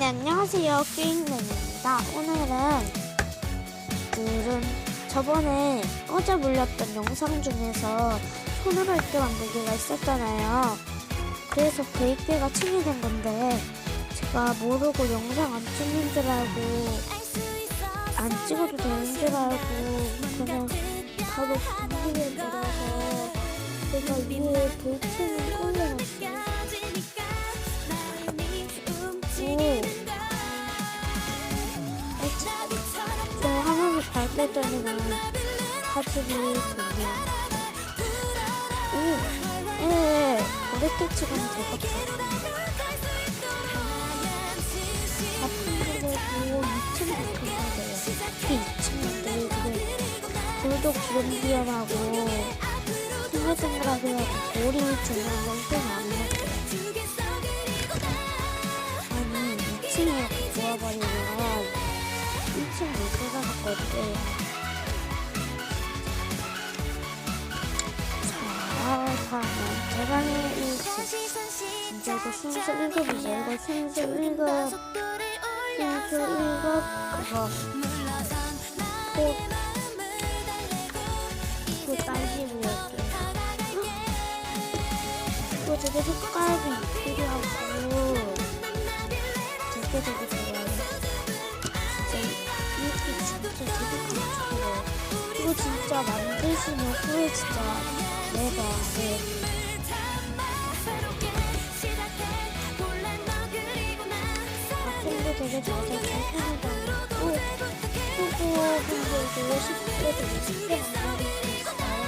네, 안녕하세요. 게임맨입니다. 오늘은 그런 저번에 어제 물렸던 영상 중에서 손으로 입게 만들기가 있었잖아요. 그래서 그 입게가 침이 된 건데 제가 모르고 영상 안 찍는 줄 알고 안 찍어도 되는 줄 알고 그냥 바로 분리를 들어서 제가 위에 볼트를 밝혔더니만 사진이 좋네요. 오, 예, 고래떼 치고는 될것 같아요. 아픈 거고 2층부터 해야 돼요. 그 2층인데 이게 돌도 기름기염하고 탱글탱글하게 하고 돌이 중요한 건좀안 먹어요. 대방의 1층. 이제 이거 순수 1급이죠. 이거 순수 1급, 순수 1급, 그거, 또, 또 딸기부였어요. 또 되게 색깔도 이쁘더라고. 되게 되게 좋아요. 진짜 이렇게 진짜 되게 감촉해요. 이거 진짜 만드시면 후회 진짜 내가 네. 학생도 되게 잘잘 편하고 후보 분들도 쉽게 되게 쉽게 만들 수 있어요.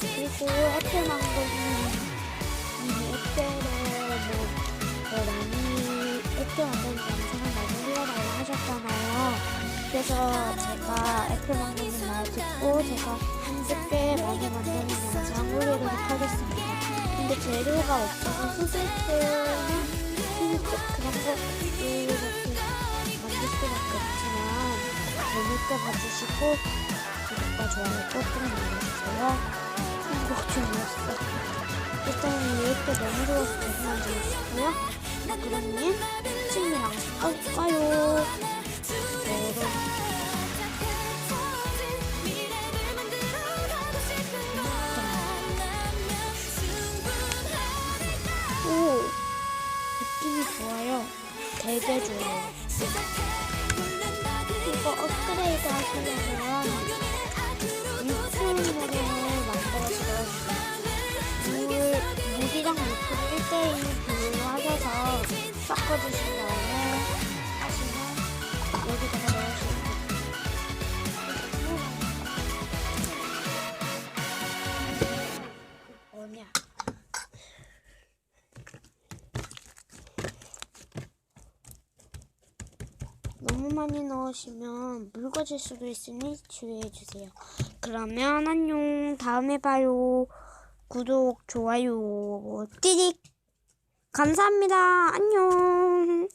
그리고 애플 망고는 이 애플을 뭐, 뭐 많이 애플 만드는 영상을 많이 올려달라고 하셨잖아요. 그래서 제가 애플 만드는 말 듣고 제가 한쉽게 많이 만드는 영상 올리도록 하겠습니다. 근데 재료가 없어서 흰색 거 이렇게 만들 수밖에 없지만 재밌게 봐주시고 구독과 좋아요 꾹꾹 눌러주세요. 행복 중이었어. 일단 이렇게 너무 좋아서 계속. 자, 그러면 친이랑 바꿔볼까요? 좋아요. 되게 좋아요. 이거 업그레이드 하시려면 유튜브를 만들어서 물, 물이랑 유튜브 1대1 비율로 하셔서 섞어주신 다음에 너무 많이 넣으시면 묽어질 수도 있으니 주의해주세요. 그러면 안녕. 다음에 봐요. 구독, 좋아요, 띠릭. 감사합니다. 안녕.